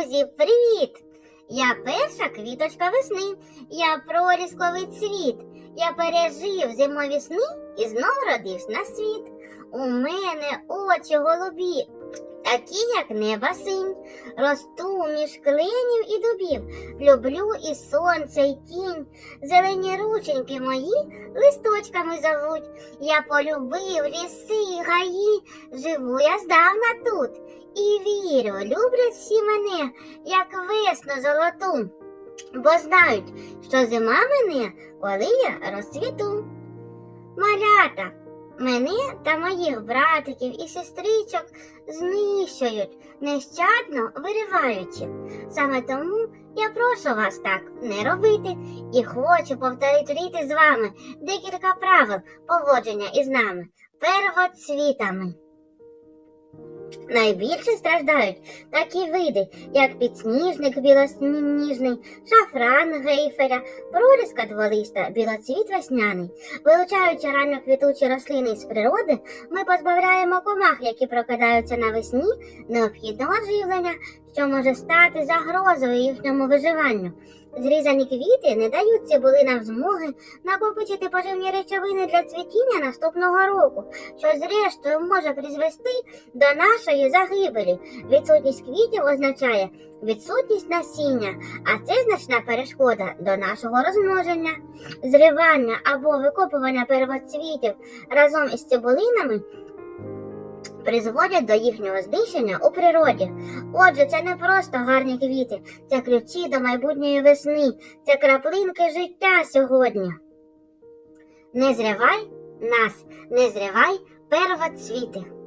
Друзі, привіт! Я перша квіточка весни, я прорізковий цвіт. Я пережив зимові сни і знов родився на світ. У мене очі голубі, такі, як неба синь. Росту між кленів і дубів. Люблю і сонце, і тінь. Зелені рученьки мої листочками зовуть. Я полюбив ліси і гаї. Живу я здавна тут. І вірю, люблять всі мене, як весну золоту. Бо знають, що зима мене, коли я розцвіту. Малята, мене та моїх братиків і сестричок знищують, нещадно вириваючи. Саме тому я прошу вас так не робити і хочу повторити з вами декілька правил поводження із нами, первоцвітами. Найбільше страждають такі види, як підсніжник білосніжний, шафран гейфеля, проліска дволиста, білоцвіт весняний. Вилучаючи ранньоквітучі рослини з природи, ми позбавляємо комах, які прокидаються навесні, необхідного живлення, що може стати загрозою їхньому виживанню. Зрізані квіти не дають цибулинам змоги накопичити поживні речовини для цвітіння наступного року, що зрештою може призвести до нашої загибелі. Відсутність квітів означає відсутність насіння, а це значна перешкода до нашого розмноження. Зривання або викопування первоцвітів разом із цибулинами призводять до їхнього знищення у природі. Отже, це не просто гарні квіти, це ключі до майбутньої весни, це краплинки життя сьогодні. Не зривай нас, не зривай первоцвіти.